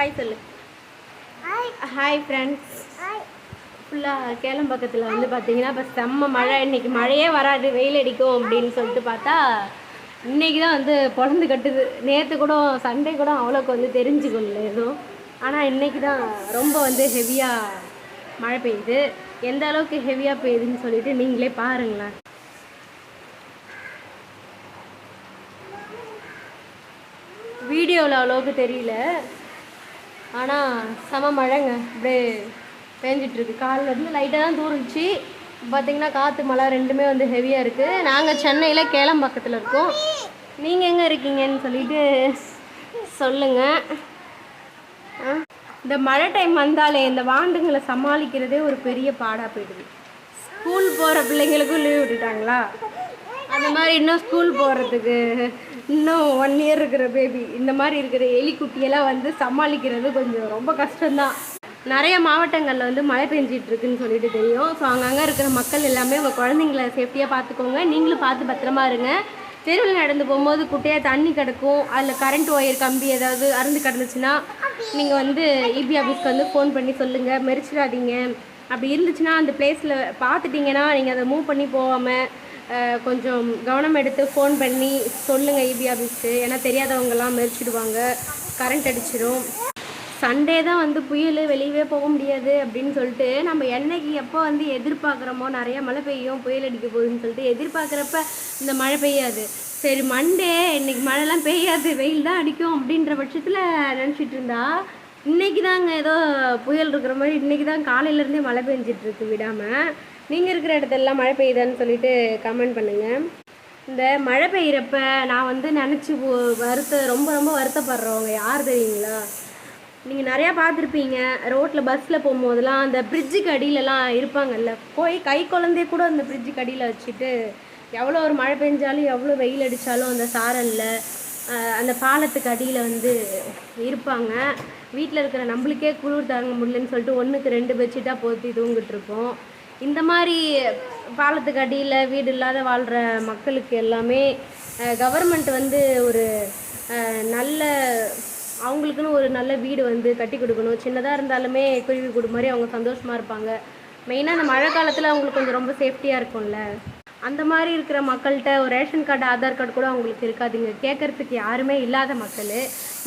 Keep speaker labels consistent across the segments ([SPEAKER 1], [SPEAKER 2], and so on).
[SPEAKER 1] Hi சொல்லு. Hi friends ஃபுல்லாக கேளம்பக்கத்தில் வந்து பார்த்தீங்கன்னா இப்போ செம்ம மழை. இன்னைக்கு மழையே வராது. வெயில் அடிக்கும் அப்படின்னு சொல்லிட்டு பார்த்தா இன்னைக்கு தான் வந்து பொழந்து கட்டுது. நேற்று கூட சண்டே கூட அவ்வளோக்கு வந்து தெரிஞ்சுக்கொள்ள எதுவும் ஆனால் இன்னைக்கு தான் ரொம்ப வந்து ஹெவியாக மழை பெய்யுது. எந்த அளவுக்கு ஹெவியாக பெய்யுதுன்னு சொல்லிட்டு நீங்களே பாருங்களேன். வீடியோவில் அவ்வளோக்கு தெரியல. ஆனால் செம மழைங்க. அப்படியே பேஞ்சிட்ருக்கு. காலில் இருந்து லைட்டாக தான் தூருச்சு. பார்த்தீங்கன்னா காற்று மழை ரெண்டுமே வந்து ஹெவியாக இருக்குது நாங்கள் சென்னையில் கேளம் பக்கத்தில் இருக்கோம். நீங்கள் எங்கே இருக்கீங்கன்னு சொல்லிட்டு சொல்லுங்கள் இந்த மழை டைம் வந்தாலே இந்த வாண்டுங்களை சமாளிக்கிறதே ஒரு பெரிய பாடாக போயிடுது. ஸ்கூல் போகிற பிள்ளைங்களுக்கும் லீவ் விட்டுட்டாங்களா? அந்த மாதிரி இன்னும் ஸ்கூல் போகிறதுக்கு இன்னும் ஒன் இயர் இருக்கிற பேபி இந்த மாதிரி இருக்கிற எலிக்குட்டியெல்லாம் வந்து சமாளிக்கிறது கொஞ்சம் ரொம்ப கஷ்டம்தான். நிறைய மாவட்டங்களில் வந்து மழை பெஞ்சிட்டு இருக்குன்னு சொல்லிட்டு தெரியும். ஸோ அங்கங்கே இருக்கிற மக்கள் எல்லாமே உங்கள் குழந்தைங்கள சேஃப்டியாக பார்த்துக்கோங்க நீங்களும் பார்த்து பத்திரமா இருங்க. தெருவில் நடந்து போகும்போது குட்டையாக தண்ணி கிடக்கும். அதில் கரண்ட் ஒயர் கம்பி ஏதாவது அறுந்து கிடந்துச்சுன்னா நீங்கள் வந்து இபி ஆஃபீஸ்க்கு வந்து ஃபோன் பண்ணி சொல்லுங்கள் மெரிச்சிடாதீங்க. அப்படி இருந்துச்சுன்னா அந்த பிளேஸில் பார்த்துட்டிங்கன்னா நீங்கள் அதை மூவ் பண்ணி போகாமல் கொஞ்சம் கவனம் எடுத்து ஃபோன் பண்ணி சொல்லுங்கள் இபி ஆஃபீஸ்க்கு ஏன்னா தெரியாதவங்கெல்லாம் மெரிச்சிடுவாங்க கரண்ட் அடிச்சிடும் சண்டே தான் வந்து புயல் வெளியவே போக முடியாது அப்படின்னு சொல்லிட்டு நம்ம என்னைக்கு எப்போ வந்து எதிர்பார்க்குறோமோ நிறைய மழை பெய்யும் புயல் அடிக்க போகுதுன்னு சொல்லிட்டு எதிர்பார்க்குறப்ப இந்த மழை பெய்யாது. சரி மண்டே இன்னைக்கு மழைலாம் பெய்யாது வெயில் தான் அடிக்கும் அப்படின்ற பட்சத்தில் நினச்சிட்டு இருந்தா இன்றைக்கி தாங்க ஏதோ புயல் இருக்கிற மாதிரி இன்றைக்கி தான் காலையிலேருந்தே மழை பெஞ்சிட்டு இருக்கு விடாமல் நீங்கள் இருக்கிற இடத்துலலாம் மழை பெய்யுதான்னு சொல்லிட்டு கமெண்ட் பண்ணுங்கள் இந்த மழை பெய்கிறப்ப நான் வந்து நினச்சி வருத்த ரொம்ப ரொம்ப வருத்தப்படுறவங்க யார் தெரியுங்களா? நீங்கள் நிறையா பார்த்துருப்பீங்க. ரோட்டில் பஸ்ஸில் போகும்போதெல்லாம் அந்த ஃப்ரிட்ஜுக்கு அடியிலலாம் இருப்பாங்கல்ல. போய் கை குழந்தைய கூட அந்த ஃப்ரிட்ஜுக்கு அடியில் வச்சுட்டு எவ்வளோ ஒரு மழை பெஞ்சாலும் எவ்வளோ வெயில் அடித்தாலும் அந்த சாரலில் அந்த பாலத்துக்கு அடியில் வந்து இருப்பாங்க. வீட்டில் இருக்கிற நம்மளுக்கே குளிர் தாங்க முடியலன்னு சொல்லிட்டு ஒன்றுக்கு ரெண்டு பெட்ஷீட்டாக போற்றி தூங்கிட்டு இருப்போம். இந்த மாதிரி பாலத்துக்கு அடியில் வீடு இல்லாத வாழ்கிற மக்களுக்கு எல்லாமே கவர்மெண்ட் வந்து ஒரு நல்ல அவங்களுக்குன்னு ஒரு நல்ல வீடு வந்து கட்டி கொடுக்கணும். சின்னதாக இருந்தாலுமே குருவி கூடு மாதிரி அவங்க சந்தோஷமாக இருப்பாங்க. மெயினாக இந்த மழை காலத்தில் அவங்களுக்கு கொஞ்சம் ரொம்ப சேஃப்டியாக இருக்கும்ல. அந்த மாதிரி இருக்கிற மக்கள்கிட்ட ஒரு ரேஷன் கார்டு ஆதார் கார்டு கூட அவங்களுக்கு இருக்காதுங்க. கேட்குறதுக்கு யாருமே இல்லாத மக்கள்.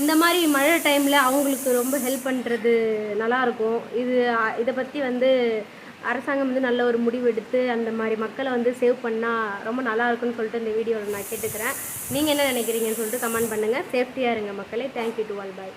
[SPEAKER 1] இந்த மாதிரி மழை டைமில் அவங்களுக்கு ரொம்ப ஹெல்ப் பண்ணுறது நல்லாயிருக்கும் இது இதை பற்றி வந்து அரசாங்கம் வந்து நல்ல ஒரு முடிவு எடுத்து அந்த மாதிரி மக்களை வந்து சேவ் பண்ணால் ரொம்ப நல்லா இருக்கும்னு சொல்லிட்டு இந்த வீடியோவில் நான் கேட்டுக்கிறேன். நீங்கள் என்ன நினைக்கிறீங்கன்னு சொல்லிட்டு கமெண்ட் பண்ணுங்கள் சேஃப்டியாக இருங்க மக்களே. Thank you to all bye